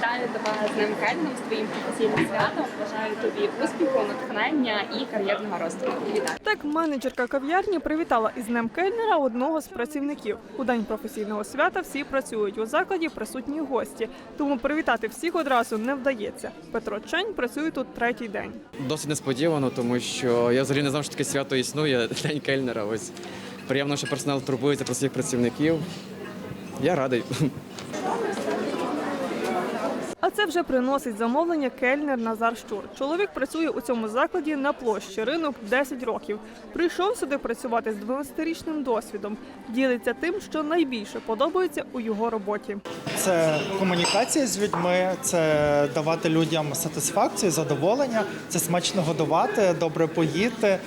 Вітаю тебе з Днем Кельном, з твоїм професійним святом. Бажаю тобі успіху, натхнення і кар'єрного росту. Вітаю. Так, менеджерка кав'ярні привітала із днем кельнера одного з працівників. У день професійного свята всі працюють у закладі, присутні гості. Тому привітати всіх одразу не вдається. Петро Чень працює тут третій день. Досить несподівано, тому що я взагалі не знав, що таке свято існує День кельнера. Ось приємно, що персонал турбується про своїх працівників. Я радий. Це вже приносить замовлення кельнер Назар Щур. Чоловік працює у цьому закладі на площі ринок 10 років. Прийшов сюди працювати з 12-річним досвідом. Ділиться тим, що найбільше подобається у його роботі. Це комунікація з людьми, це давати людям сатисфакцію, задоволення, це смачно годувати, добре поїти,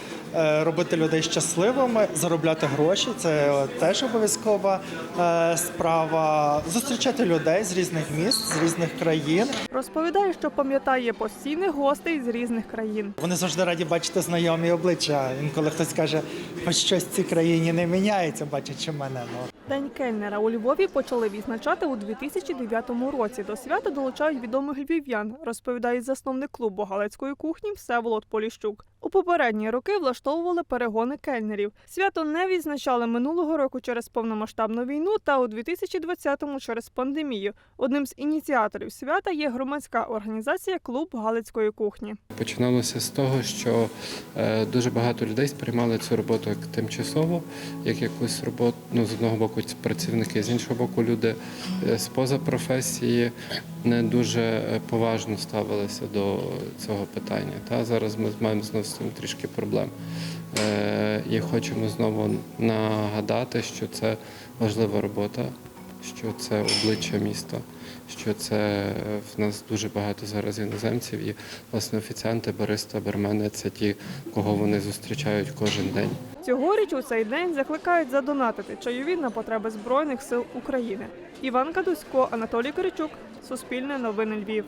робити людей щасливими, заробляти гроші. Це теж обов'язкова е, справа. Зустрічати людей з різних міст, з різних країн. Розповідає, що пам'ятає постійних гостей з різних країн. Вони завжди раді бачити знайомі обличчя. Інколи хтось каже, хоч щось в цій країні не міняється, бачачи мене. Ну День кельнера у Львові почали відзначати у 2009 році. До свята долучають відомих львів'ян, розповідає засновник клубу галицької кухні Всеволод Поліщук. Попередні роки влаштовували перегони кельнерів. Свято не відзначали минулого року через повномасштабну війну та у 2020-му через пандемію. Одним з ініціаторів свята є громадська організація Клуб Галицької кухні. Починалося з того, що е, дуже багато людей сприймали цю роботу як тимчасово, як якусь роботу. Ну, з одного боку, ці працівники, з іншого боку, люди е, з-поза професії не дуже е, поважно ставилися до цього питання. Та зараз ми маємо знову з цим трішки проблем. Е, І хочемо знову нагадати, що це важлива робота, що це обличчя міста, що це е, в нас дуже багато зараз іноземців, і власне офіціанти, бариста, бармени це ті, кого вони зустрічають кожен день. Цьогоріч у цей день закликають задонатити чайові на потреби Збройних сил України. Іван Кадусько, Анатолій Коричук, Суспільне новини Львів.